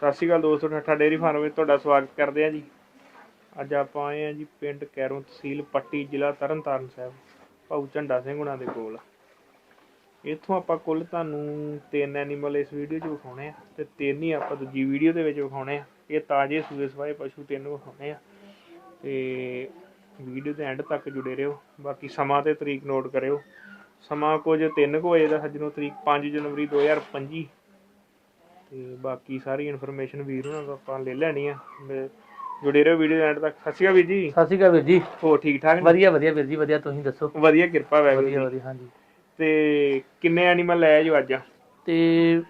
ਸਤਿ ਸ਼੍ਰੀ ਅਕਾਲ ਦੋਸਤੋ, ਠੱਠਾ dairy farm ਵਿੱਚ ਤੁਹਾਡਾ ਸਵਾਗਤ ਕਰਦੇ ਹਾਂ ਜੀ। ਅੱਜ ਆਪਾਂ ਆਏ ਹਾਂ ਜੀ ਪਿੰਡ ਕੈਰੋਂ ਤਹਿਸੀਲ ਪੱਟੀ ਜ਼ਿਲ੍ਹਾ ਤਰਨਤਾਰਨ ਸਾਹਿਬ, ਭਾਊ ਝੰਡਾ ਸਿੰਘ ਹੁਣਾਂ ਦੇ ਕੋਲ। ਇੱਥੋਂ ਆਪਾਂ ਕੁੱਲ ਤੁਹਾਨੂੰ ਤਿੰਨ ਐਨੀਮਲ ਇਸ ਵੀਡੀਓ 'ਚ ਵਿਖਾਉਣੇ ਆ ਤੇ ਤਿੰਨ ਹੀ ਆਪਾਂ ਦੂਜੀ ਵੀਡੀਓ ਦੇ ਵਿੱਚ ਵਿਖਾਉਣੇ ਆ। ਇਹ ਤਾਜ਼ੇ ਸੂਏ ਸਵਾਏ ਪਸ਼ੂ ਤਿੰਨ ਵਿਖਾਉਣੇ ਆ। ਤੇ ਵੀਡੀਓ ਦੇ ਐਂਡ ਤੱਕ ਜੁੜੇ ਰਹੋ। ਬਾਕੀ ਸਮਾਂ ਤੇ ਤਰੀਕ ਨੋਟ ਕਰਿਓ। ਸਮਾਂ ਕੁਝ 3 ਵਜੇ ਦਾ ਸੱਜਣੋ ਤਰੀਕ 5 ਜਨਵਰੀ 2025 ਤੇ ਬਾਕੀ ਸਾਰੀ ਇਨਫੋਰਮੇਸ਼ਨ ਵੀਰ ਉਹਨਾਂ ਤੋਂ ਆਪਾਂ ਲੈ ਲੈਣੀ ਆ। ਤੇ ਜੁੜੇ ਰਹੋ ਵੀਡੀਓ ਐਂਡ ਤੱਕ। ਸਤਿ ਸ਼੍ਰੀ ਅਕਾਲ ਵੀਰ ਜੀ। ਸਤਿ ਸ਼੍ਰੀ ਅਕਾਲ ਵੀਰ ਜੀ। ਹੋ ਠੀਕ ਠਾਕ ਨੇ? ਵਧੀਆ ਵਧੀਆ ਵੀਰ ਜੀ ਵਧੀਆ। ਤੁਸੀਂ ਦੱਸੋ? ਵਧੀਆ ਕਿਰਪਾ ਵੈਗੁਰੂ ਵਧੀਆ ਵਧੀਆ ਹਾਂਜੀ। ਤੇ ਕਿੰਨੇ ਐਨੀਮਲ ਲੈ ਜੋ ਅੱਜ? ਤੇ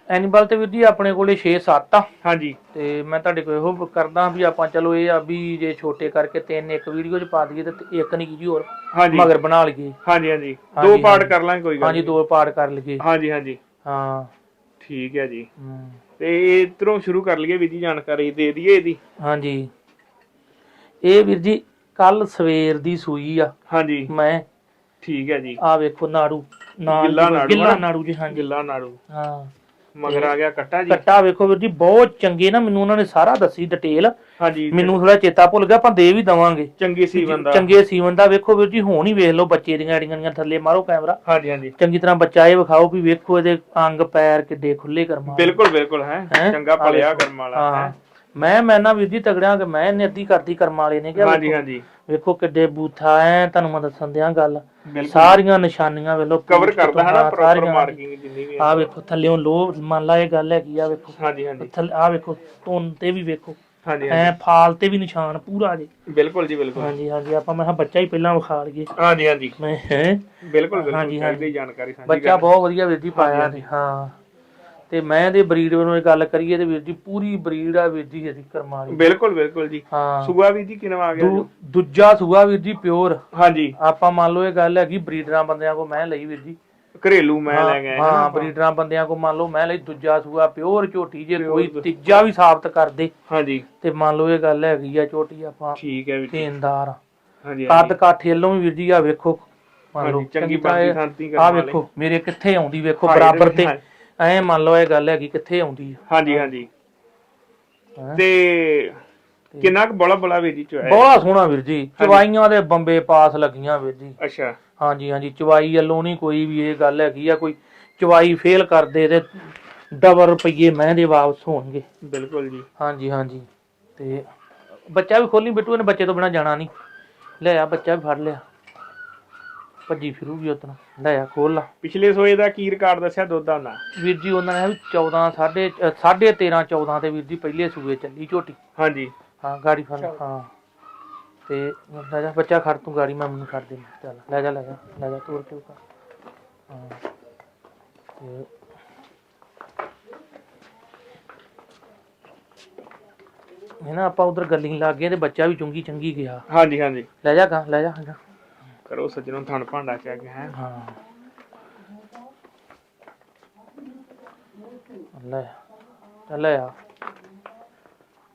ਐਨੀਮਲ ਤੇ ਵੀਰ ਜੀ ਆਪਣੇ ਕੋਲੇ 6-7 ਆ। ਹਾਂਜੀ। ਤੇ ਮੈਂ ਤੁਹਾਡੇ ਕੋਲ ਇਹੋ ਕਰਦਾ ਵੀ ਆਪਾਂ ਚਲੋ ਇਹ ਆ ਵੀ ਜੇ ਛੋਟੇ ਕਰਕੇ ਤਿੰਨ ਇੱਕ ਵੀਡੀਓ ਚ ਪਾ ਦਈਏ ਤੇ ਇੱਕ ਨਹੀਂ ਜੀ ਹੋਰ ਹਾਂਜੀ। ਮਗਰ ਬਣਾ ਲਈਏ। ਹਾਂਜੀ ਹਾਂਜੀ। ਦੋ ਪਾਰਟ। ਕਰ ਲਾਂਗੇ ਕੋਈ ਗੱਲ ਹਾਂਜੀ। ਦੋ ਪਾਰਟ ਕਰ ਲਈਏ। ਹਾਂਜੀ ਹਾਂਜੀ। ਹਾਂ। ਠੀਕ ਹੈ ਜੀ। ਹਮ, ਤੇ ਇਧਰੋਂ ਸ਼ੁਰੂ ਕਰ ਲਈਏ ਵੀਰ ਜੀ ਜਾਣਕਾਰੀ ਦੇ ਦਈਏ ਇਹਦੀ। ਹਾਂਜੀ। ਇਹ ਵੀਰ ਜੀ ਕੱਲ ਸਵੇਰ ਦੀ ਸੂਈ ਆ। ਹਾਂਜੀ। ਮੈਂ ਠੀਕ ਹੈ ਜੀ। ਆ ਵੇਖੋ ਨਾੜੂ ਨਾਲ ਗਿੱਲਾ ਨਾੜੂ ਗਿੱਲਾ ਆ? ਨਾੜੂ ਜੀ ਹਾਂਜੀ। ਗਿੱਲਾ ਨਾੜੂ। ਹਾਂ। ਮਗਰ ਆ ਗਿਆ ਕੱਟਾ ਜੀ। ਕੱਟਾ ਵੇਖੋ ਵੀਰ ਜੀ ਬਹੁਤ ਚੰਗੇ ਨਾ ਮੈਨੂੰ ਉਹਨਾਂ ਨੇ ਸਾਰਾ ਦੱਸੀ ਡਿਟੇਲ। ਹਾਂਜੀ ਮੈਨੂੰ ਥੋੜਾ ਚੇਤਾ ਭੁੱਲ ਗਿਆ ਆਪਾਂ ਦੇ ਵੀ ਦਵਾਂਗੇ। ਚੰਗੀ ਸੀ ਬੰਦਾ। ਚੰਗੇ ਸੀਵਨ ਦਾ ਵੇਖੋ ਵੀਰ ਜੀ ਹੁਣ ਹੀ ਵੇਖ ਲਓ ਬੱਚੇ ਦੀਆਂ ਐੜੀਆਂ ਦੀਆਂ ਥੱਲੇ ਮਾਰੋ ਕੈਮਰਾ। ਹਾਂਜੀ ਹਾਂਜੀ। ਚੰਗੀ ਤਰ੍ਹਾਂ ਬੱਚਾ ਇਹ ਵਿਖਾਓ ਵੀ ਵੇਖੋ ਇਹਦੇ ਅੰਗ ਪੈਰ ਕਿੱਡੇ ਖੁੱਲੇ ਕਰਮਾ ਬਿਲਕੁਲ ਬਿਲਕੁਲ ਹੈ? ਚੰਗਾ ਆ ਪਲਿਆ ਵੇਖੋ। ਕਰਮ ਵਾਲਾ ਹਾਂ। ਮੈਂ ਮੈਂ ਨਾ ਵੀਰ ਜੀ ਤਗੜਿਆ ਕਿ ਮੈਂ ਇਹਨੇ ਅੱਧੀ ਕਰਦੀ ਕਰਮ ਵਾਲੇ ਨੇ ਕਿਹਾ ਹਾਂਜੀ ਹਾਂਜੀ। ਵੇਖੋ ਕਿੱਡੇ ਬੂਥਾ ਐ ਤੁਹਾਨੂੰ ਮੈਂ ਦੱਸਣ ਦਿਆਂ ਗੱਲ। ਸਾਰੀਆਂ ਨਿਸ਼ਾਨੀਆਂ ਵੇਖ ਲਓ ਕਵਰ ਕਰਦਾ ਹੈ ਤੋਂ, ਨਾ ਪ੍ਰੋਪਰ। ਮਾਰਕਿੰਗ ਜਿੰਨੀ ਵੀ। ਆ ਵੇਖੋ ਥੱਲਿਓਂ ਲੋ ਮੰਨ ਲਾ ਇਹ ਗੱਲ ਹੈਗੀ ਆ ਵੇਖੋ। ਹਾਂਜੀ ਹਾਂਜੀ। ਥੱਲੇ ਆ ਵੇਖੋ ਧੁੰਨ ਤੇ ਵੀ ਵੇਖੋ। ਹਾਂਜੀ ਐ ਫਾਲ ਤੇ ਵੀ ਨਿਸ਼ਾਨ ਪੂਰਾ ਜੇ। ਹਾਂਜੀ। ਬਿਲਕੁਲ ਜੀ ਬਿਲਕੁਲ। ਹਾਂਜੀ ਹਾਂਜੀ ਆਪਾਂ ਮੈਂ ਕਿਹਾ ਬੱਚਾ ਹੀ ਪਹਿਲਾਂ ਵਿਖਾ ਲਈਏ। ਹਾਂਜੀ ਹਾਂਜੀ। ਮੈਂ ਹੈ? ਬਿਲਕੁਲ ਬਿਲਕੁਲ ਹਾਂਜੀ, ਚਾਹੀਦੀ ਹੀ ਜਾਣਕਾਰੀ ਸਾਂਝੀ ਬੱਚਾ ਕਰ ਬਹੁਤ ਵਧੀਆ ਵੀਰ ਜੀ ਪਾਇਆ ਹਾਂਜੀ, ਨੇ ਹਾਂ। ਤੇ ਮੈਂ ਦੇ ਬਰੀਡ ਨੂੰ ਇਹ ਗੱਲ ਕਰੀਏ ਤੇ ਵੀਰ ਜੀ ਪੂਰੀ ਬਰੀਡ ਆ ਵੀਰ ਜੀ ਇਹਦੀ ਕਰਮਾਲੀ। ਬਿਲਕੁਲ ਬਿਲਕੁਲ ਜੀ। ਹਾਂ। ਸੁਗਾ ਵੀ ਜੀ ਕਿਨਵਾ ਆ ਗਿਆ ਦੂ- ਦੂਜਾ ਸੂਆ ਵੀਰ ਜੀ ਪਿਓਰ। ਹਾਂਜੀ। ਆਪਾਂ ਮੰਨ ਲਓ ਇਹ ਗੱਲ ਹੈਗੀ ਬਰੀਡਰਾਂ ਬੰਦਿਆਂ ਕੋ ਮੈਂ ਲਈ ਵੀਰ ਜੀ। ਘਰੇਲੂ ਮੈਂ ਲੈ ਗਿਆ ਹਾਂ ਬਰੀਡਰਾਂ ਬੰਦਿਆਂ ਕੋ ਮੰਨ ਲਓ ਮੈਂ ਲਈ ਦੂਜਾ ਸੂਆ ਪਿਓਰ ਝੋਟੀ ਜੇ ਕੋਈ ਤੀਜਾ ਵੀ ਸਾਬਤ ਕਰ ਦੇ। ਹਾਂਜੀ। ਤੇ ਮੰਨ ਲਓ ਇਹ ਗੱਲ ਹੈਗੀ ਆ ਝੋਟੀ ਆਪਾਂ ਠੀਕ ਹੈ ਵੀਰ ਆ। ਹਾਂਜੀ ਕੱਦ ਕਾਠ ਵੱਲੋਂ ਵੀ ਵੀਰ ਜੀ ਆ ਵੇਖੋ ਮੰਨ ਲਓ ਚੰਗੀ ਇਹ- ਸੰਤੀ ਆ ਕਰਨ ਵੇਖੋ ਮੇਰੇ ਕਿੱਥੇ ਆਉਂਦੀ ਵੇਖੋ ਬਰਾਬਰ ਤੇ। ਐ ਮੰਨ ਲਓ ਇਹ ਗੱਲ ਹੈਗੀ ਕਿੱਥੇ ਆਉਂਦੀ ਆ। ਹਾਂਜੀ ਹਾਂਜੀ। ਤੇ ਕਿੰਨਾ ਕੁ ਬੜਾ ਬੜਾ ਵੀਰ ਜੀ ਚੋਇਆ ਬਹੁਤ ਸੋਹਣਾ ਵੀਰ ਜੀ ਚਵਾਈਆਂ ਦੇ ਬੰਬੇ ਪਾਸ ਲੱਗੀਆਂ ਵੀਰ ਜੀ। ਅੱਛਾ। ਹਾਂਜੀ ਹਾਂਜੀ ਚਵਾਈ ਵੱਲੋਂ ਨਹੀਂ ਕੋਈ ਵੀ ਇਹ ਗੱਲ ਹੈਗੀ ਆ ਕੋਈ ਚਵਾਈ ਫੇਲ ਕਰਦੇ ਤੇ ਡਬਲ ਰੁਪਏ ਮੈਂ ਦੇ ਵਾਪਸ ਹੋਣਗੇ। ਬਿਲਕੁਲ ਜੀ। ਹਾਂਜੀ ਹਾਂਜੀ। ਤੇ ਬੱਚਾ ਵੀ ਖੋਲੀ ਬਿੱਟੂ ਨੇ ਬੱਚੇ ਤੋਂ ਬਿਨਾ ਜਾਣਾ ਨਹੀਂ। ਲੈ ਆ ਬੱਚਾ ਵੀ ਫੜ ਲਿਆ। ਭੱਜੀ ਫਿਰੂਗੀ ਉਤਨਾ ਲੈ ਆ ਖੋਲ ਲਾ। ਪਿਛਲੇ ਸੋਏ ਦਾ ਕੀ ਰਿਕਾਰਡ ਦੱਸਿਆ ਦੁੱਧ ਦਾ? ਨਾ ਵੀਰ ਜੀ ਉਹਨਾਂ ਨੇ ਵੀ 14 ਸਾਢੇ ਅ, ਸਾਢੇ 13 14 ਤੇ ਵੀਰ ਜੀ ਪਹਿਲੇ ਸੂਏ ਚੱਲੀ ਝੋਟੀ। ਹਾਂਜੀ। ਹਾਂ ਗਾੜੀ ਫੜ ਹਾਂ। ਤੇ ਲੈ ਜਾ ਬੱਚਾ ਖੜ ਤੂੰ ਗਾੜੀ ਮੈਂ ਮੈਨੂੰ ਛੱਡ ਦੇ ਚੱਲ ਲੈ ਜਾ ਲੈ ਜਾ ਲੈ ਜਾ ਤੋਰ ਕੇ ਉੱਪਰ। ਹਾਂ ਤੇ ਇਹ ਨਾ ਆਪਾਂ ਉਧਰ ਗੱਲੀ ਲੱਗ ਗਏ ਤੇ ਬੱਚਾ ਵੀ ਚੁੰਗੀ ਚੰਗੀ ਗਿਆ। ਹਾਂਜੀ ਹਾਂਜੀ। ਲੈ ਜਾ ਗਾ ਲੈ ਜਾ ਜਾ। ਕਰੋ ਸੱਜਣੋਂ ਥਣ ਭਾਂਡਾ ਕਿਆ ਗਿਆ ਹੈ। ਹਾਂ। ਲੈ ਚੱਲ ਲੈ ਆ।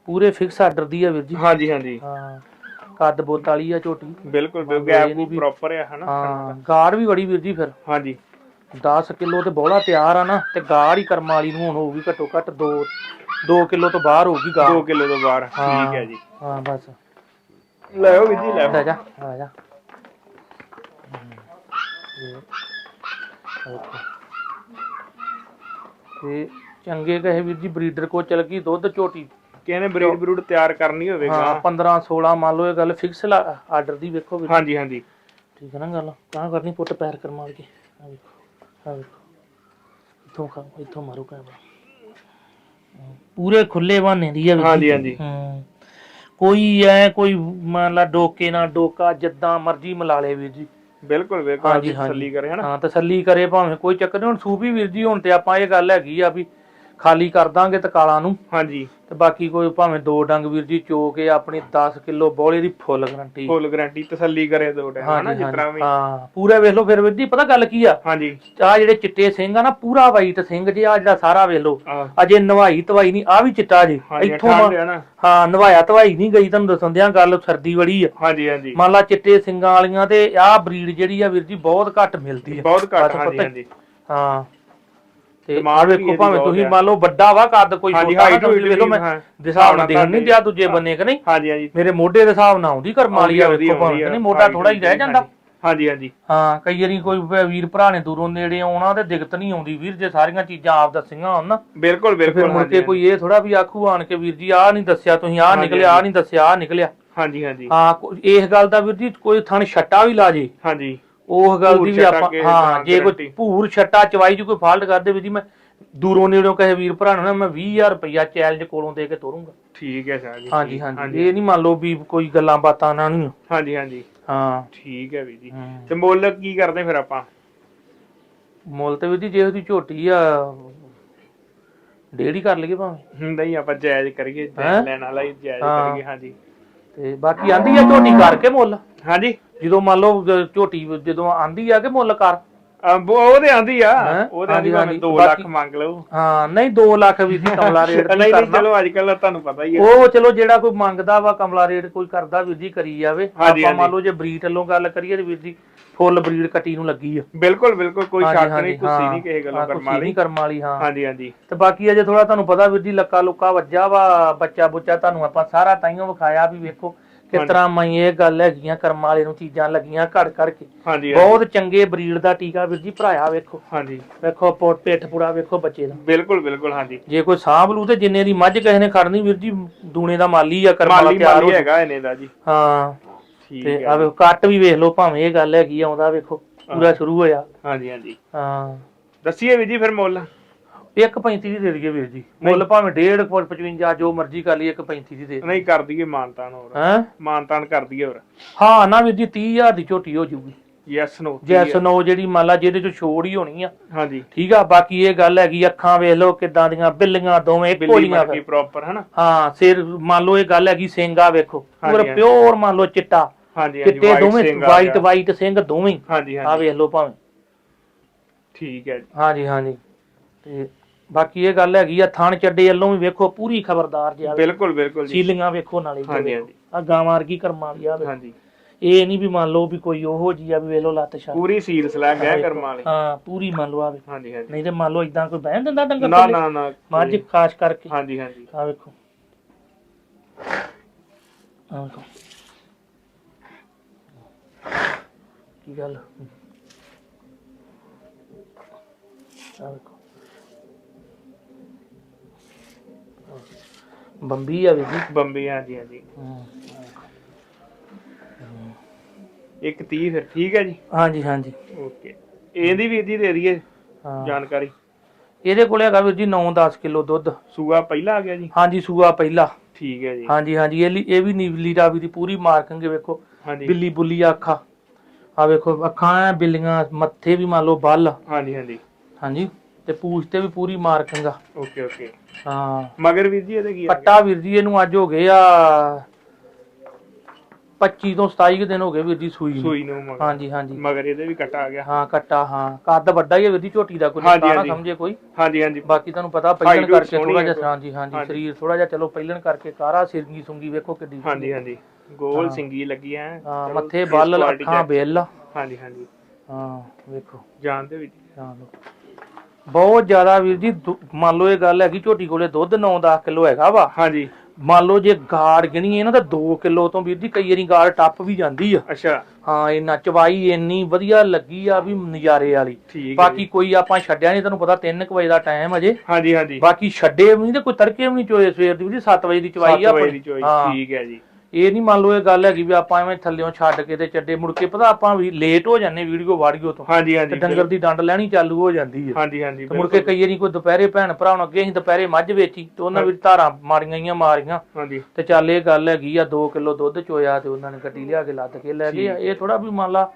ਪੂਰੇ ਫਿਕਸ ਆਰਡਰ ਦੀ ਆ ਵੀਰ ਜੀ। ਹਾਂਜੀ ਹਾਂਜੀ। ਹਾਂ। ਕੱਦ ਬੋਤ ਵਾਲੀ ਆ ਝੋਟੀ। ਬਿਲਕੁਲ ਗੈਪ ਵੀ- ਪ੍ਰੋਪਰ ਹੈ ਹਨਾ? ਹਾਂ ਗਾੜ ਵੀ ਬੜੀ ਵੀਰ ਜੀ ਫਿਰ। ਹਾਂਜੀ। 10 ਕਿਲੋ ਤੇ ਬੋਲਾ ਤਿਆਰ ਆ ਨਾ ਤੇ ਗਾੜ ਹੀ ਕਰਮ ਵਾਲੀ ਨੂੰ ਹੁਣ ਹੋਊਗੀ ਘੱਟੋ ਘੱਟ 2 2 ਕਿਲੋ ਤੋਂ ਬਾਹਰ ਹੋਊਗੀ ਗਾੜ। 2 ਕਿਲੋ ਤੋਂ ਬਾਹਰ। ਠੀਕ ਹੈ ਜੀ। ਹਾਂ ਬਸ। ਲੈਓ ਵੀਰ ਜੀ ਲੈ ਲੈ ਜਾ ਆ ਜਾ। ਤੇ ਚੰਗੇ ਕਹੇ ਵੀਰ ਜੀ ਬਰੀਡਰ ਕੋ ਚਲ ਗਈ ਦੁੱਧ ਝੋਟੀ। ਕਿਹਨੇ ਬਰੀਡ ਬਰੂਡ ਤਿਆਰ ਕਰਨੀ ਹੋਵੇਗਾ ਹਾਂ 15 16 ਮੰਨ ਲਓ ਇਹ ਗੱਲ ਫਿਕਸ ਆਰਡਰ ਦੀ ਵੇਖੋ ਵੀਰ ਹਾਂਜੀ ਹਾਂਜੀ। ਠੀਕ ਹੈ ਨਾ ਗੱਲ? ਕਾਂ ਕਰਨੀ ਪੁੱਟ ਪੈਰ ਕਰ ਮਾਰ ਕੇ। ਆ ਵੇਖੋ ਆ ਵੇਖੋ। ਇੱਥੋਂ ਖਾ ਇੱਥੋਂ ਮਾਰੂ ਕੈਮਰਾ। ਪੂਰੇ ਖੁੱਲੇ ਬਾਨੇ ਦੀ ਆ ਹਾਂਜੀ। ਹਾਂਜੀ। ਕੋਈ ਐ ਕੋਈ ਮੰਨ ਲਾ ਡੋਕੇ ਨਾ ਡੋਕਾ ਜਿੱਦਾਂ ਮਰਜ਼ੀ ਮਿਲਾ ਲੇ ਵੀਰ ਜੀ। ਬਿਲਕੁਲ ਬਿਲਕੁਲ। ਤਸੱਲੀ ਕਰੇ ਹਨਾ? ਹਾਂ ਤਸੱਲੀ ਕਰੇ ਭਾਵੇਂ ਕੋਈ ਚੱਕਰ ਨਹੀਂ ਹੁਣ ਸੂਪੀ ਵੀਰ ਜੀ ਹੁਣ ਤੇ ਆਪਾਂ ਇਹ ਗੱਲ ਹੈਗੀ ਆ ਵੀ ਖਾਲੀ ਕਰ ਦਾਂਗੇ ਤਕਾਲਾਂ ਨੂੰ। ਹਾਂਜੀ। ਤੇ ਬਾਕੀ ਕੋਈ ਭਾਵੇਂ ਦੋ ਡੰਗ ਵੀਰ ਜੀ ਚੋ ਕੇ ਆਪਣੀ 10 ਕਿਲੋ ਬੋਲੇ ਦੀ ਫੁੱਲ ਗਰੰਟੀ। ਫੁੱਲ ਗਾਰੰਟੀ ਤਸੱਲੀ ਕਰੇ ਦੋ ਟਾਈਮ ਹਨਾ ਜਿਸ ਤਰ੍ਹਾਂ ਵੀ। ਹਾਂ ਪੂਰਾ ਵੇਖ ਲਓ ਫਿਰ ਵੀਰ ਜੀ ਪਤਾ ਗੱਲ ਕੀ ਆ? ਹਾਂਜੀ। ਆ ਜਿਹੜੇ ਚਿੱਟੇ ਸਿੰਘ ਆ ਨਾ ਪੂਰਾ ਵਾਈਟ ਸਿੰਘ ਜੇ ਆ ਜਿਹੜਾ ਸਾਰਾ ਵੇਖ ਲਓ ਆ ਅਜੇ ਨਵਾਈ ਤਵਾਈ ਨਹੀਂ ਆ ਵੀ ਚਿੱਟਾ ਜੇ ਇੱਥੋਂ ਹੈ ਨਵਾਇਆ ਤਵਾਈ ਨਹੀਂ ਗਈ ਤੁਹਾਨੂੰ ਦੱਸਣ ਦਿਆਂ ਗੱਲ ਸਰਦੀ ਬੜੀ ਆ। ਹਾਂਜੀ ਹਾਂਜੀ। ਮੰਨ ਲਾ ਚਿੱਟੇ ਸਿੰਘਾਂ ਵਾਲੀਆਂ ਤੇ ਆਹ ਬਰੀਡ ਜਿਹੜੀ ਆ ਵੀਰ ਜੀ ਬਹੁਤ ਘੱਟ ਮਿਲਦੀ ਆ। ਬਹੁਤ ਘੱਟ ਹਾਂਜੀ ਹਾਂਜੀ। ਹਾਂ। ਤੇ ਵੀ ਵੇਖੋ ਭਾਵੇਂ ਤੁਸੀਂ। ਮੰਨ ਲਓ ਵੱਡਾ ਵਾ ਕੱਦ ਕੋਈ ਛੋਟਾ ਵੀ ਵੇਖੋ ਮੈਂ। ਦੇ ਹਿਸਾਬ ਨਾਲ ਦੇਖਣ ਨਹੀਂ ਦਿਆ ਦੂਜੇ ਬੰਨੇ ਕਿ ਨਹੀਂ? ਹਾਂਜੀ ਹਾਂਜੀ। ਮੇਰੇ ਮੋਢੇ ਦੇ ਹਿਸਾਬ ਨਾਲ ਆਉਂਦੀ ਕਰਮ ਵਾਲੀ ਆ ਵੇਖੋ ਭਾਵੇਂ ਕਿ ਨਹੀਂ ਮੋਢਾ ਥੋੜਾ ਹੀ ਰਹਿ ਜਾਂਦਾ। ਹਾਂਜੀ ਹਾਂਜੀ। ਹਾਂ ਕਈ ਵਾਰੀ ਕੋਈ ਵੀਰ ਭਰਾ ਨੇ ਦੂਰੋਂ ਨੇੜੇ ਆਉਣਾ ਤੇ ਦਿੱਕਤ ਨਹੀਂ ਆਉਂਦੀ ਵੀਰ ਜੇ ਸਾਰੀਆਂ ਚੀਜ਼ਾਂ ਆਪ ਦੱਸੀਆਂ ਹੋਣ ਨਾ। ਬਿਲਕੁਲ ਬਿਲਕੁਲ ਮੁੜ ਕੇ ਕੋਈ ਇਹ ਥੋੜਾ ਵੀ ਆਖੂ ਆਣ ਕੇ ਵੀਰ ਜੀ ਆਹ ਨਹੀਂ ਦੱਸਿਆ ਤੁਸੀਂ ਆਹ ਨਿਕਲਿਆ ਆਹ ਨਹੀਂ ਦੱਸਿਆ ਆਹ ਨਿਕਲਿਆ। ਹਾਂਜੀ ਹਾਂਜੀ। ਹਾਂ ਇਸ ਗੱਲ ਦਾ ਵੀਰ ਜੀ ਕੋਈ ਥਣ ਛੱਟਾ ਵੀ ਲਾ ਜੇ। ਹਾਂਜੀ। ਉਹ ਗੱਲ ਦੀ ਵੀ ਛੱਟਾ ਆਪਾਂ ਕੇ ਹਾਂ ਜੇ ਕੋਈ guarantee। ਭੂਰ ਛੱਟਾ ਚਵਾਈ ਚ ਕੋਈ ਫਾਲਟ ਕਰਦੇ ਵੀ ਜੀ ਮੈਂ ਦੂਰੋਂ ਨੇੜੋਂ ਕਹੇ ਵੀਰ ਭਰਾ ਨੂੰ ਨਾ ਮੈਂ 20000 ਰੁਪਇਆ ਚੈਲੰਜ ਕੋਲੋਂ ਦੇ ਕੇ ਤੋਰੂੰਗਾ। ਠੀਕ ਹੈ ਸ਼ਾਹ ਜੀ ਹਾਂਜੀ ਹਾਂਜੀ। ਇਹ ਨਹੀਂ ਮੰਨ ਲਓ ਵੀ ਕੋਈ ਗੱਲਾਂ ਬਾਤਾਂ ਨਾ ਨਹੀਂ ਹਾਂਜੀ ਹਾਂਜੀ। ਹਾਂ। ਠੀਕ ਹੈ ਵੀ ਜੀ। ਤੇ ਮੁੱਲ ਕੀ ਕਰਦੇ ਫਿਰ ਆਪਾਂ? ਮੁੱਲ ਤੇ ਵੀ ਜੀ ਜੇ ਉਹਦੀ ਝੋਟੀ ਆ ਡੇਢ ਹੀ ਕਰ ਲਈਏ ਭਾਵੇਂ। ਨਹੀਂ ਆਪਾਂ ਜਾਇਜ਼ ਕਰੀਏ ਹੈਂ? ਲੈਣ ਵਾਲਾ ਹੀ ਜਾਇਜ਼ ਹਾਂ। ਕਰੀਏ ਹਾਂਜੀ। ਤੇ ਬਾਕੀ ਆਂਦੀ ਆ ਝੋਟੀ ਕਰਕੇ ਮੁੱਲ? ਹਾਂਜੀ। ਜਦੋਂ ਮੰਨ ਲਓ ਜ- ਝੋਟੀ ਜਦੋਂ ਆਂਦੀ ਆ ਕਿ ਮੁੱਲ ਕਰ? ਉਹ- ਉਹਦੇ ਆਂਦੀ ਆ? ਉਹਦੇ ਆਂਦੀ ਭਾਵੇਂ 2 ਬਾਕੀ- ਲੱਖ ਮੰਗ ਲਓ। ਹਾਂ ਨਹੀਂ 2 ਲੱਖ ਵੀ ਸੀ ਕਮਲਾ ਰੇਟ ਨਹੀਂ ਨਹੀਂ ਚਲੋ ਅੱਜ ਕੱਲ ਤੁਹਾਨੂੰ ਪਤਾ ਹੀ ਹੈ ਉਹ ਚਲੋ ਜਿਹੜਾ ਕੋਈ ਮੰਗਦਾ ਵਾ ਕਮਲਾ ਰੇਟ ਕੋਈ ਕਰਦਾ ਵੀਰ ਜੀ ਕਰੀ ਜਾਵੇ। ਆਪਾਂ ਮੰਨ। ਲਓ ਜੇ ਬਰੀਡ ਵੱਲੋਂ ਗੱਲ ਕਰੀਏ ਤੇ ਵੀਰ ਜੀ ਫੁੱਲ ਬਰੀਡ ਕੱਟੀ ਨੂੰ ਲੱਗੀ ਆ। ਬਿਲਕੁਲ ਬਿਲਕੁਲ ਕੋਈ ਸ਼ੱਕ ਨਹੀਂ ਹਾਂ। ਨਹੀਂ ਕਿਸੇ ਗੱਲੋਂ ਕਰਮਾ ਲਈ ਨਹੀਂ ਕਰਮ ਵਾਲੀ ਹਾਂ। ਹਾਂਜੀ ਹਾਂਜੀ। ਤੇ ਬਾਕੀ ਅਜੇ ਥੋੜਾ ਤੁਹਾਨੂੰ ਪਤਾ ਵੀਰ ਜੀ ਲੱਕਾ ਲੁੱਕਾ ਵੱਜਾ ਵਾ ਬੱਚਾ ਬੁੱਚਾ ਤੁਹਾਨੂੰ ਆਪਾਂ ਸਾਰਾ ਤਾਈਓ ਵਿਖਾਇਆ ਵੀ ਵੇਖੋ। ਹਾਂਜੀ। ਤਰ੍ਹਾਂ ਮੈਂ ਇਹ ਗੱਲ ਹੈਗੀਆਂ ਕਰਮ ਵਾਲੇ ਨੂੰ ਚੀਜ਼ਾਂ ਲੱਗੀਆਂ ਘੜ ਘੜ ਕੇ। ਹਾਂਜੀ ਬਹੁਤ ਚੰਗੇ ਬਰੀਡ ਦਾ ਟੀਕਾ ਵੀਰ ਜੀ ਭਰਾਇਆ ਵੇਖੋ। ਹਾਂਜੀ। ਵੇਖੋ ਪੋਟ ਪੇਟ ਪੂਰਾ ਵੇਖੋ ਬੱਚੇ ਦਾ। ਬਿਲਕੁਲ ਬਿਲਕੁਲ ਹਾਂਜੀ। ਜੇ ਕੋਈ ਸਾਂਭ ਲੂ ਤੇ ਜਿੰਨੇ ਦੀ ਮੱਝ ਕਿਸੇ ਨੇ ਖੜਨੀ ਵੀਰ ਜੀ ਦੂਣੇ ਦਾ ਮਾਲੀ ਆ ਕਰਮ ਵਾਲਾ ਤਿਆਰ ਹੋ ਹੈਗਾ ਇਹਨੇ ਦਾ ਜੀ। ਹਾਂ। ਠੀਕ ਤੇ ਆ ਵੇਖੋ ਕੱਟ ਵੀ ਵੇਖ ਲਓ ਭਾਵੇਂ ਇਹ ਗੱਲ ਹੈਗੀ ਆਉਂਦਾ ਵੇਖੋ ਪੂਰਾ ਸ਼ੁਰੂ ਹੋਇਆ। ਹਾਂਜੀ ਹਾਂਜੀ। ਹਾਂ। ਦੱਸੀਏ ਵੀ ਜੀ ਫਿਰ ਮੁੱਲ। 1.35 ਦੀ ਦੇ ਦਈਏ ਵੀਰ ਜੀ। ਮੁੱਲ ਭਾਵੇਂ 1.5 55 ਜੋ ਮਰਜ਼ੀ ਕਰ ਲਈ 1.35 ਦੀ ਦੇ ਨਹੀਂ ਕਰ ਦਈਏ ਮਾਨਤਾਨ ਹੋਰ। ਹੈ? ਮਾਨਤਾਨ ਕਰ ਦਈਏ ਹੋਰ। ਹਾਂ ਨਾ ਵੀਰ ਜੀ 30000 ਦੀ ਝੋਟੀ ਹੋ ਜੂਗੀ। ਯੈਸ ਨੋ ਜੈਸ ਨੋ ਜਿਹੜੀ ਮੰਨ ਲਾ ਜਿਹਦੇ ਚ ਛੋੜ ਹੀ ਹੋਣੀ ਆ। ਹਾਂਜੀ। ਠੀਕ ਆ ਬਾਕੀ ਇਹ ਗੱਲ ਹੈਗੀ ਅੱਖਾਂ ਵੇਖ ਲਓ ਕਿਦਾਂ ਦੀਆਂ ਬਿੱਲੀਆਂ ਦੋਵੇਂ ਜੀਆਂ ਮਰਕੀ ਪ੍ਰੋਪਰ ਹਨਾ? ਹਾਂ ਸਿਰ ਮੰਨ ਲਓ ਇਹ ਗੱਲ ਹੈਗੀ ਸਿੰਗਾ ਵੇਖੋ। ਪੂਰਾ। ਪਿਓਰ ਮੰਨ ਲਓ ਚਿੱਟਾ। ਹਾਂਜੀ ਹਾਂਜੀ ਦੋਵੇਂ ਆ ਵਾਈਟ। ਵਾਈਟ ਸਿੰਘ ਦੋਵੇਂ। ਹਾਂਜੀ ਆ ਹਾਂਜੀ ਵੇਖ ਲਓ ਭਾਵੇਂ। ਠੀਕ ਹੈ ਜੀ। ਹਾਂਜੀ ਹਾਂਜੀ। ਤੇ ਬਾਕੀ ਇਹ ਗੱਲ ਹੈਗੀ ਆ ਥਣ ਚੱਡੇ ਵੱਲੋਂ ਵੀ ਵੇਖੋ ਪੂਰੀ ਖਬਰਦਾਰ ਜਿਹਾ ਬਿਲਕੁਲ ਬਿਲਕੁਲ ਜੀ। ਸੀਲਿੰਗਾਂ ਵੇਖੋ ਨਾਲੇ ਹਾਂਜੀ। ਹਾਂਜੀ। ਆ ਗਾਵਾਂ ਵਰਗੀ ਕਰਮਾਂ ਵਾਲੀ ਆ। ਹਾਂਜੀ। ਇਹ ਨਹੀਂ ਵੀ ਮੰਨ ਲਓ ਵੀ ਕੋਈ ਉਹੋ ਜੀ ਆ ਵੀ ਵੇਖ ਲਓ ਲੱਤ ਛੱਡ ਪੂਰੀ ਸੀਲ ਸਲੈਗ ਹੈ ਕਰਮਾਂ ਵਾਲੀ। ਹਾਂ ਪੂਰੀ ਮੰਨ ਲਓ ਆਵੇ ਹਾਂਜੀ ਹਾਂਜੀ। ਨਹੀਂ ਤੇ ਮੰਨ ਲਓ ਇਦਾਂ ਕੋਈ ਬਹਿਣ ਦਿੰਦਾ ਡੰਗਰ ਨਾ? ਨਾ ਨਾ ਮੱਝ ਖਾਸ ਕਰਕੇ। ਹਾਂਜੀ ਹਾਂਜੀ। ਆ ਵੇਖੋ। ਆ ਵੇਖੋ। ਕੀ ਗੱਲ? ਆ ਵੇਖੋ। ਬੰਬੀ ਆ ਵੀ ਜੀ। ਬੰਬੀ ਹਾਂਜੀ ਹਾਂਜੀ। ਇੱਕ 30 ਫਿਰ ਠੀਕ ਹੈ ਜੀ? ਹਾਂਜੀ ਹਾਂਜੀ। ਓਕੇ। ਇਹਦੀ ਵੀ ਜੀ ਦੇ ਦਈਏ ਹਾਂ। ਜਾਣਕਾਰੀ? ਇਹਦੇ ਕੋਲੇ ਹੈਗਾ ਵੀਰ ਜੀ 9-10 ਕਿਲੋ ਦੁੱਧ। ਸੂਆ ਪਹਿਲਾ ਆ ਗਿਆ ਜੀ? ਹਾਂਜੀ ਸੂਆ ਪਹਿਲਾ। ਠੀਕ ਹੈ ਜੀ। ਹਾਂਜੀ ਹਾਂਜੀ ਇਹ ਲਈ ਇਹ ਵੀ ਨੀਲੀ ਰਾਵੀ ਦੀ ਪੂਰੀ ਮਾਰਕਿੰਗ ਵੇਖੋ। ਹਾਂਜੀ। ਬਿੱਲੀ ਬੁੱਲੀ ਅੱਖਾਂ। ਆ ਵੇਖੋ ਅੱਖਾਂ ਐ ਬਿੱਲੀਆਂ ਮੱਥੇ ਵੀ ਮੰਨ ਲਓ ਬੱਲ। ਹਾਂਜੀ ਹਾਂਜੀ। ਹਾਂਜੀ। ਤੇ ਪੂਛ ਤੇ ਵੀ ਪੂਰੀ ਮਾਰਕਿੰਗ ਓਕੇ ਓਕੇ। ਹਾਂ। ਮਗਰ ਵੀਰ ਜੀ ਇਹਦੇ ਕੀ ਆ? ਗਿਆ? ਕੱਟਾ ਵੀਰ ਜੀ ਇਹਨੂੰ ਅੱਜ ਹੋ ਗਏ ਆ 25 ਤੋਂ 27 ਕੁ ਦਿਨ ਹੋ ਗਏ ਵੀਰ ਜੀ ਸੂਈ ਨੂੰ। ਸੂਈ ਨੂੰ ਮਗਰ। ਹਾਂਜੀ ਹਾਂਜੀ। ਮਗਰ ਇਹਦੇ ਵੀ ਕੱਟਾ ਆ ਗਿਆ। ਹਾਂ ਕੱਟਾ ਹਾਂ। ਕੱਦ ਵੱਡਾ ਹੀ ਹੈ ਵੀਰ ਜੀ ਝੋਟੀ ਦਾ ਕੋਈ ਹਾਂਜੀ, ਨਾ ਹਾਂਜੀ। ਸਮਝੇ ਕੋਈ। ਹਾਂਜੀ ਹਾਂਜੀ। ਬਾਕੀ ਤੁਹਾਨੂੰ ਪਤਾ ਪਹਿਲਣ ਵੀ ਕਰਕੇ ਸੋਹਣੀ ਥੋੜਾ ਹੈ ਜਿਹਾ ਹਾਂਜੀ ਹਾਂਜੀ ਹਾਂਜੀ। ਸਰੀਰ ਥੋੜਾ ਜਿਹਾ ਚਲੋ ਪਹਿਲਣ ਕਰਕੇ ਕਾਰਾ ਸਿਰਗੀ ਸੁੰਗੀ ਵੇਖੋ ਕਿੱਡੀ ਹਾਂਜੀ ਹਾਂਜੀ। ਗੋਲ ਹਾਂ। ਸਿੰਗੀ ਲੱਗੀ ਹੈ ਹਾਂ ਮੱਥੇ ਬੱਲ ਅੱਖਾਂ। ਬੇਲ। ਹਾਂਜੀ ਹਾਂਜੀ। ਹਾਂ ਵੇਖੋ। ਜਾਣਦੇ ਵੀ ਜੀ। ਧਿਆਨ ਦਿਓ। ਬਹੁਤ ਜ਼ਿਆਦਾ ਵੀਰ ਜੀ ਦੁ- ਮੰਨ ਲਓ ਇਹ ਗੱਲ ਹੈਗੀ ਝੋਟੀ ਕੋਲੇ ਦੁੱਧ 9-10 ਕਿਲੋ ਹੈਗਾ ਵਾ। ਹਾਂਜੀ। ਮੰਨ ਲਓ ਜੇ ਗਾੜ ਗਿਣੀਏ ਨਾ ਤਾਂ 2 ਕਿਲੋ ਤੋਂ ਵੀਰ ਜੀ ਕਈ ਵਾਰੀ ਗਾੜ ਟੱਪ ਵੀ ਜਾਂਦੀ ਆ। ਅੱਛਾ। ਹਾਂ ਇੰਨਾ ਚਵਾਈ ਇੰਨੀ ਵਧੀਆ ਲੱਗੀ ਆ ਵੀ ਨਜ਼ਾਰੇ ਵਾਲੀ। ਠੀਕ ਹੈ ਬਾਕੀ। ਕੋਈ ਆਪਾਂ ਛੱਡਿਆ ਨਹੀਂ ਤੁਹਾਨੂੰ ਪਤਾ 3 ਵਜੇ ਦਾ ਟਾਈਮ ਅਜੇ ਹਾਂਜੀ ਹਾਂਜੀ। ਬਾਕੀ ਛੱਡੇ ਵੀ ਨਹੀਂ ਤੇ ਕੋਈ ਤੜਕੇ ਵੀ ਨਹੀਂ ਚੋਏ ਸਵੇਰ ਦੀ ਵੀ 7 ਵਜੇ ਦੀ ਚਵਾਈ ਆ ਸੱਤ ਵਜੇ। ਦੀ ਚੋਈ ਠੀਕ ਹੈ ਜੀ। ਇਹ ਨਹੀਂ ਮੰਨ ਲਓ ਇਹ ਗੱਲ ਹੈਗੀ ਵੀ ਆਪਾਂ ਐਵੇਂ ਥੱਲਿਓਂ ਛੱਡ ਕੇ ਤੇ ਚੱਡੇ ਮੁੜ ਕੇ ਪਤਾ ਆਪਾਂ ਵੀ ਲੇਟ ਹੋ ਜਾਂਦੇ ਵੀਡੀਓ ਵਾੜੀਓ ਤੋਂ। ਹਾਂਜੀ ਹਾਂਜੀ ਡੰਗਰ ਦੀ ਡੰਡ ਲੈਣੀ ਚਾਲੂ ਹੋ ਜਾਂਦੀ ਹੈ। ਹਾਂਜੀ ਹਾਂਜੀ ਤੇ ਮੁੜ ਕੇ ਕਈ ਵਾਰੀ ਕੋਈ ਦੁਪਹਿਰੇ ਭੈਣ ਭਰਾ ਨੂੰ ਅੱਗੇ ਅਸੀਂ ਦੁਪਹਿਰੇ ਮੱਝ ਵੇਚੀ ਤੇ ਉਹਨਾਂ ਵਿੱਚ ਧਾਰਾਂ ਮਾਰੀਆਂ ਗਈਆਂ ਮਾਰੀਆਂ। ਹਾਂਜੀ। ਤੇ ਚੱਲ ਇਹ ਗੱਲ ਹੈਗੀ ਆ 2 ਕਿਲੋ ਦੁੱਧ ਚੋਇਆ ਤੇ ਉਹਨਾਂ ਨੇ ਗੱਡੀ ਲਿਆ ਕੇ ਲੱਦ ਕੇ ਲੈ ਗਏ ਇਹ ਥੋੜਾ ਵੀ ਮੰਨ ਲਾ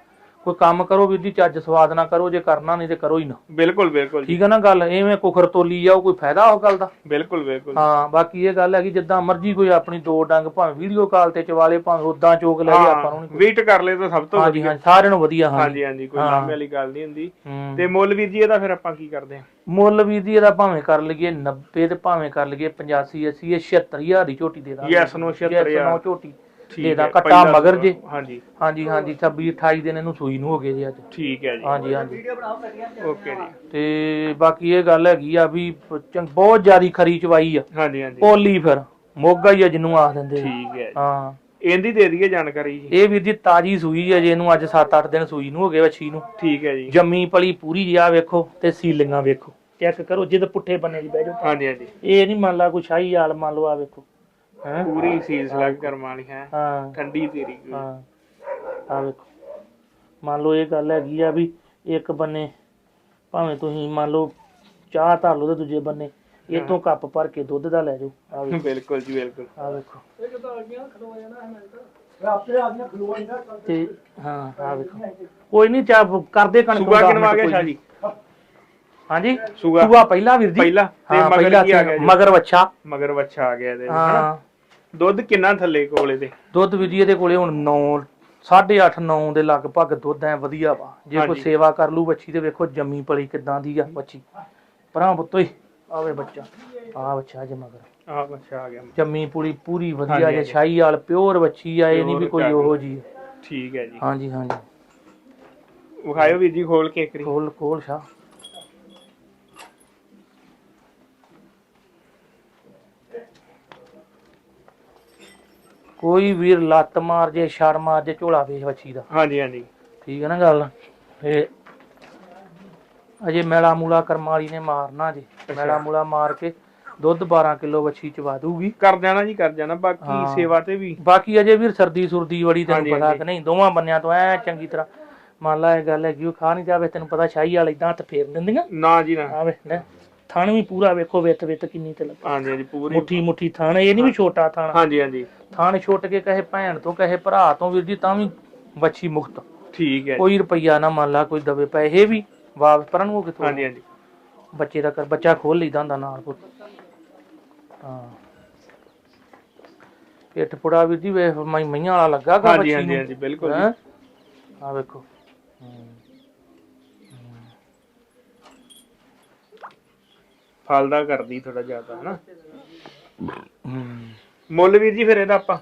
ਕੋਈ ਕੰਮ ਕਰੋ ਵੀਰ ਜੀ ਚੱਜ ਸਵਾਦ ਨਾ ਕਰੋ ਜੇ ਕਰਨਾ ਨਹੀਂ ਤੇ ਕਰੋ ਹੀ ਨਾ। ਬਿਲਕੁਲ ਬਿਲਕੁਲ ਠੀਕ ਹੈ ਨਾ ਗੱਲ? ਐਵੇਂ ਕੁਖਰ ਤੋਲੀ ਜਾਓ ਕੋਈ ਫਾਇਦਾ ਉਹ ਗੱਲ ਦਾ? ਬਿਲਕੁਲ ਬਿਲਕੁਲ ਹਾਂ ਬਾਕੀ ਇਹ ਗੱਲ ਹੈਗੀ ਜਿੱਦਾਂ ਮਰਜ਼ੀ ਕੋਈ ਆਪਣੀ ਦੋ ਡੰਗ ਭਾਵੇਂ ਵੀਡੀਓ ਕਾਲ ਤੇ ਚਵਾਲੇ ਭਾਵੇਂ ਉਦਾਂ ਚੋਕ ਲੈ ਜੇ ਆਪਾਂ ਨੂੰ ਨਹੀਂ ਵੇਟ ਕਰ ਲੈ ਤਾਂ ਸਭ ਤੋਂ ਵਧੀਆ। ਹਾਂਜੀ ਸਾਰਿਆਂ ਨੂੰ ਵਧੀਆ ਹਾਂਜੀ। ਹਾਂਜੀ ਹਾਂਜੀ ਕੋਈ ਹਾਂ। ਲਾਂਭੇ ਵਾਲੀ ਗੱਲ ਨਹੀਂ ਹੁੰਦੀ। ਹੂੰ। ਤੇ ਮੁੱਲ ਵੀਰ ਜੀ ਇਹਦਾ ਫਿਰ ਆਪਾਂ ਕੀ ਕਰਦੇ ਹਾਂ? ਮੁੱਲ ਵੀਰ ਜੀ ਇਹਦਾ ਭਾਵੇਂ ਕਰ ਲਈਏ 90 ਤੇ ਭਾਵੇਂ ਕਰ ਲਈਏ 85 80 ਇਹ 76000 ਦੀ ਝੋਟੀ ਦੇ ਦਾਂਗੇ। Yes, no, 76,000 Yes, no ਝੋਟੀ। ਦੇ ਦਾਂ ਕੱਟਾ ਮਗਰ। ਜੇ। ਹਾਂਜੀ। ਹਾਂਜੀ ਹਾਂਜੀ 26 28 ਦਿਨ ਇਹਨੂੰ ਸੂਈ ਨੂੰ ਹੋ ਗਏ ਜੀ ਅੱਜ। ਠੀਕ ਹੈ ਜੀ। ਹਾਂਜੀ ਹਾਂਜੀ। ਓਕੇ ਜੀ। ਤੇ ਬਾਕੀ ਇਹ ਗੱਲ ਹੈਗੀ ਆ ਵੀ ਚੰਗ- ਬਹੁਤ ਜ਼ਿਆਦੀ ਖਰੀ ਚਵਾਈ ਆ। ਹਾਂਜੀ ਹਾਂਜੀ। ਪੋਲੀ ਫਿਰ ਮੋਗਾ ਹੀ ਆ ਜਿਹਨੂੰ ਆਖ ਦਿੰਦੇ ਆ। ਠੀਕ ਹੈ ਹਾਂ। ਇਹਦੀ ਦੇ ਦਈਏ ਜਾਣਕਾਰੀ ਜੀ। ਇਹ ਵੀਰ ਜੀ ਤਾਜੀ ਸੂਈ ਹੈ ਜੇ ਇਹਨੂੰ ਅੱਜ 7-8 ਦਿਨ ਸੂਈ ਨੂੰ ਹੋ ਗਏ ਵੱਛੀ ਨੂੰ। ਠੀਕ ਹੈ ਜੀ। ਜੰਮੀ ਪਲੀ ਪੂਰੀ ਜੀ ਆ ਵੇਖੋ ਤੇ ਸੀਲਿੰਗਾਂ ਵੇਖੋ। ਚੈੱਕ ਕਰੋ ਜਿੱਦ ਪੁੱਠੇ ਬੰਨੇ ਦੀ ਬਹਿ ਜਾਓ। ਹਾਂਜੀ ਹਾਂਜੀ। ਇਹ ਨਹੀਂ ਮੰਨ ਲਾ ਕੋਈ ਸ਼ਾਹੀ ਆਲ ਮੰਨ ਲਓ ਆ ਵੇਖੋ। ਹੈਂ? ਪੂਰੀ ਸੀਜ਼ ਲੱਗ ਕਰਮਾਂ ਵਾਲੀ ਹੈ? ਹਾਂ। ਠੰਡੀ ਤੇਰੀ ਕੋਈ। ਹਾਂ। ਆ ਵੇਖੋ। ਮੰਨ ਲਓ ਇਹ ਗੱਲ ਹੈਗੀ ਆ ਵੀ ਇੱਕ ਬੰਨੇ ਭਾਵੇਂ ਤੁਸੀਂ ਮੰਨ ਲਓ ਚਾਹ ਧਰ ਲਓ ਤੇ ਦੂਜੇ ਬੰਨੇ ਇਹ ਤੋਂ ਕੱਪ ਭਰ ਕੇ ਦੁੱਧ ਦਾ ਲੈ ਜਾਓ। ਆ ਵੇਖੋ। ਬਿਲਕੁਲ ਜੀ ਬਿਲਕੁਲ। ਆ ਵੇਖੋ। ਤੇ ਹਾਂ ਆ ਵੇਖੋ। ਕੋਈ ਨਹੀਂ ਚਾਹ ਕਰਦੇ ਕਣਕ ਦਸ ਕਿਨਵਾ ਗਿਆ ਸ਼ਾਹ। ਜੀ ਹਾਂਜੀ? ਸੂਆ। ਸੂਆ ਪਹਿਲਾ ਵੀਰ ਜੀ? ਪਹਿਲਾ। ਤੇ ਹਾਂ, ਮਗਰ ਕੀ ਆ ਤੇ ਗਿਆ ਵੱਛਾ। ਮਗਰ ਬੱਚਾ ਆ ਗਿਆ ਇਹਦੇ ਹਾਂ? ਦੁੱਧ ਕਿੰਨਾ ਥੱਲੇ ਕੋਲੇ ਦੇ ਦੁੱਧ ਵੀਰ ਜੀ ਇਹਦੇ ਕੋਲੇ ਹੁਣ 9 8.5 9 ਦੇ ਲਗਭਗ ਦੁੱਧ ਐ ਵਧੀਆ ਵਾ। ਜੇ ਕੋਈ। ਸੇਵਾ ਕਰ ਲੂ ਬੱਚੀ ਤੇ ਵੇਖੋ ਜੰਮੀ ਪਲੀ ਕਿਦਾਂ ਦੀ ਆ ਬੱਚੀ। ਪਰਾਂ ਪੁੱਤੋ ਹੀ ਆਵੇ ਬੱਚਾ ਆ ਬੱਚਾ ਜੇ ਮਗਰ। ਆ ਬੱਚਾ ਆ ਗਿਆ। ਜੰਮੀ ਪੂਰੀ ਪੂਰੀ ਵਧੀਆ ਜੇ। ਸ਼ਾਹੀ ਵਾਲ ਪਿਓਰ ਬੱਚੀ ਆ ਇਹ ਨਹੀਂ ਵੀ ਕੋਈ ਉਹੋ ਜੀ ਠੀਕ ਹੈ ਜੀ। ਹਾਂਜੀ ਹਾਂਜੀ। ਵਿਖਾਇਓ ਵੀਰ ਜੀ ਖੋਲ ਕੇ ਕਰੀ ਕੋਲ ਕੋਲ ਸ਼ਾ ਕੋਈ ਵੀਰ ਲੱਤ ਮਾਰ ਜੇ ਛੜ ਮਾਰ ਜੇ ਝੋਲਾ ਵੇਚ ਬੱਚੀ ਦਾ। ਹਾਂਜੀ ਹਾਂਜੀ। ਠੀਕ ਹੈ ਨਾ ਗੱਲ? ਇਹ ਅਜੇ ਮੈਲਾ ਮੂਲਾ ਕਰਮ ਵਾਲੀ ਨੇ ਮਾਰਨਾ ਜੀ। ਮੈਲਾ ਮੂਲਾ ਮਾਰ ਕੇ ਦੁੱਧ 12 ਕਿਲੋ ਵੱਛੀ ਚਵਾ ਦੂਗੀ ਕਰ ਜਾਣਾ ਜੀ ਕਰ ਜਾਣਾ ਬਾਕੀ ਹਾਂ। ਸੇਵਾ ਤੇ ਵੀ। ਬਾਕੀ ਅਜੇ ਵੀਰ ਸਰਦੀ ਸੁਰਦੀ ਬੜੀ ਹਾਂਜੀ, ਤੈਨੂੰ ਪਤਾ ਹਾਂਜੀ। ਕਿ ਨਹੀਂ ਦੋਵਾਂ ਬੰਨਿਆਂ ਤੋਂ ਐ ਚੰਗੀ ਤਰ੍ਹਾਂ। ਮੰਨ ਲਾ ਇਹ ਗੱਲ ਹੈਗੀ ਉਹ ਖਾ ਨਹੀਂ ਜਾਵੇ ਤੈਨੂੰ ਪਤਾ ਸ਼ਾਹੀ ਵਾਲੇ ਇਦਾਂ ਹੱਥ ਫੇਰ ਦਿੰਦੀਆਂ। ਨਾ ਜੀ ਨਾ। ਆਵੇ ਲੈ। ਥਣ ਵੀ ਪੂਰਾ ਵੇਖੋ ਵਿੱਤ ਵਿੱਤ ਕਿੰਨੀ ਤੇ ਲੱਗਾ। ਹਾਂਜੀ ਹਾਂਜੀ ਪੂਰੀ। ਮੁੱਠੀ ਮੁੱਠੀ ਥਣ ਇਹ ਨਹੀਂ ਵੀ ਛੋਟਾ ਥਣ। ਹਾਂਜੀ ਹਾਂਜੀ। ਥਣ ਛੁੱਟ ਕੇ ਕਹੇ ਭੈਣ ਤੋਂ ਕਹੇ ਭਰਾ ਤੋਂ ਵੀਰ ਜੀ ਤਾਂ ਵੀ ਬੱਚੀ ਮੁਕਤ। ਠੀਕ ਹੈ। ਕੋਈ ਰੁਪਈਆ ਨਾ ਮੰਨ ਲਾ ਕੋਈ ਦਵੇ ਪੈਸੇ ਵੀ ਵਾਪਸ ਪਰਨ ਉਹ ਕਿਥੋਂ? ਹਾਂਜੀ ਹਾਂਜੀ। ਬੱਚੇ ਦਾ ਕਰ ਬੱਚਾ ਖੋਲ ਲਈਦਾ ਹੁੰਦਾ ਨਾਲ ਪੁੱਤ ਹਾਂ। ਪਿੱਠ ਪੁੜਾ ਵੀਰ ਜੀ ਵੇਖ ਮੈਂ ਮਈਆਂ ਵਾਲਾ ਲੱਗਾ ਗਾ ਹਾਂਜੀ ਬੱਚੀ ਹਾਂਜੀ ਹਾਂਜੀ ਬਿਲਕੁਲ ਜੀ। ਹੈਂ? ਆ ਵੇਖੋ। ਫਲਦਾ ਕਰਦੀ ਥੋੜਾ ਜ਼ਿਆਦਾ ਹਨਾ? ਹੂੰ। ਮੁੱਲ ਵੀਰ ਜੀ ਫਿਰ ਇਹਦਾ ਆਪਾਂ?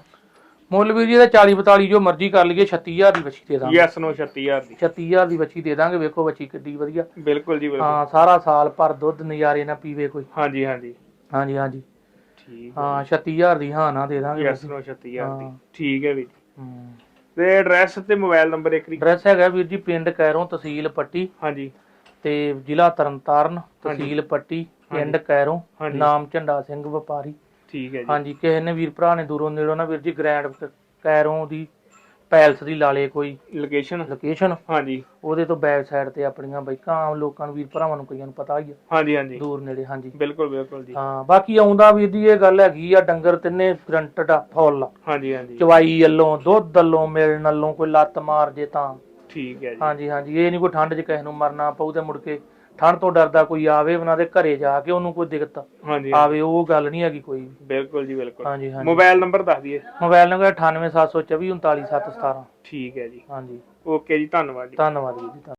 ਮੁੱਲ ਵੀਰ ਜੀ ਦਾ 40 42 ਜੋ ਮਰਜ਼ੀ ਕਰ ਲਈਏ 36000 ਦੀ ਬੱਚੀ ਦੇ ਦਾਂਗੇ। ਯੈਸ ਨੋ 36000 ਦੀ। 36000 ਦੀ ਬੱਚੀ ਦੇ ਦਾਂਗੇ ਵੇਖੋ ਬੱਚੀ ਕਿੱਡੀ ਵਧੀਆ। ਬਿਲਕੁਲ ਜੀ ਬਿਲਕੁਲ। ਹਾਂ ਸਾਰਾ ਸਾਲ ਭਰ ਦੁੱਧ ਨਜ਼ਾਰੇ ਨਾ ਪੀਵੇ ਕੋਈ। ਹਾਂਜੀ ਹਾਂਜੀ। ਹਾਂਜੀ ਹਾਂਜੀ। ਠੀਕ ਹਾਂ 36000 ਦੀ ਹਾਂ ਨਾ ਦੇ ਦਾਂਗੇ ਯੈਸ ਨੋ 36000 ਦੀ। ਠੀਕ ਹੈ ਵੀਰ ਤੇ ਐਡਰੈਸ ਤੇ ਮੋਬਾਈਲ ਨੰਬਰ ਇੱਕ ਵਾਰੀ। ਐਡਰੈਸ ਹੈਗਾ ਵੀਰ ਜੀ ਪਿੰਡ ਕੈਰੋਂ ਤਹਿਸੀਲ ਪੱਟੀ ਹਾਂਜੀ। ਤੇ ਜ਼ਿਲ੍ਹਾ ਤਰਨਤਾਰਨ ਤਹਿਸੀਲ ਪੱਟੀ ਪਿੰਡ ਕੈਰੋਂ। ਨਾਮ ਝੰਡਾ ਸਿੰਘ ਵਪਾਰੀ। ਠੀਕ ਹੈ ਜੀ। ਹਾਂਜੀ ਕਿਸੇ ਨੇ ਵੀਰ ਭਰਾ ਨੇ ਦੂਰੋਂ ਨੇੜੋਂ ਨਾ ਵੀਰ ਜੀ ਗ੍ਰੈਂਡ ਕੈਰੋਂ ਦੀ ਪੈਲਸ ਦੀ ਲਾ ਲੇ ਕੋਈ ਲੋਕੇਸ਼ਨ ਲੋਕੇਸ਼ਨ ਹਾਂਜੀ। ਉਹਦੇ ਤੋਂ ਬੈਕ ਸਾਈਡ ਤੇ ਆਪਣੀਆਂ ਬਾਈਕਾਂ ਆਮ ਲੋਕਾਂ ਨੂੰ ਵੀਰ ਭਰਾਵਾਂ ਨੂੰ ਕਈਆਂ ਨੂੰ ਪਤਾ ਹੀ ਆ। ਹਾਂਜੀ ਹਾਂਜੀ। ਦੂਰ ਨੇੜੇ ਹਾਂਜੀ। ਬਿਲਕੁਲ ਬਿਲਕੁਲ ਜੀ। ਹਾਂ ਬਾਕੀ ਆਉਂਦਾ ਵੀਰ ਜੀ ਇਹ ਗੱਲ ਹੈਗੀ ਆ ਡੰਗਰ ਤਿੰਨੇ ਗਰੰਟਡ ਆ ਫੁੱਲ। ਹਾਂਜੀ ਹਾਂਜੀ। ਚਵਾਈ ਵੱਲੋਂ ਦੁੱਧ ਵੱਲੋਂ ਮਿਲਣ ਵੱਲੋਂ ਕੋਈ ਲੱਤ ਮਾਰ ਜੇ ਤਾਂ। ਠੀਕ ਹੈ ਜੀ। ਹਾਂਜੀ ਹਾਂਜੀ ਇਹ ਨਹੀਂ ਕੋਈ ਠੰਡ 'ਚ ਕਿਸੇ ਨੂੰ ਮਰਨਾ ਪਊ ਤੇ ਮੁੜ ਕੇ ਠੰਡ ਤੋਂ ਡਰਦਾ ਕੋਈ ਆਵੇ ਉਹਨਾਂ ਦੇ ਘਰੇ ਜਾ ਕੇ ਉਹਨੂੰ ਕੋਈ ਦਿੱਕਤ। ਹਾਂਜੀ। ਆਵੇ ਉਹ ਗੱਲ ਨਹੀਂ ਹੈਗੀ ਕੋਈ। ਬਿਲਕੁਲ ਜੀ ਬਿਲਕੁਲ। ਹਾਂਜੀ ਹਾਂਜੀ। ਮੋਬਾਈਲ ਨੰਬਰ ਦੱਸ ਦਈਏ। ਮੋਬਾਈਲ ਨੰਬਰ 98724 39717 ਠੀਕ ਹੈ ਜੀ। ਹਾਂਜੀ। ਓਕੇ ਜੀ ਧੰਨਵਾਦ ਜੀ। ਧੰਨਵਾਦ ਜੀ।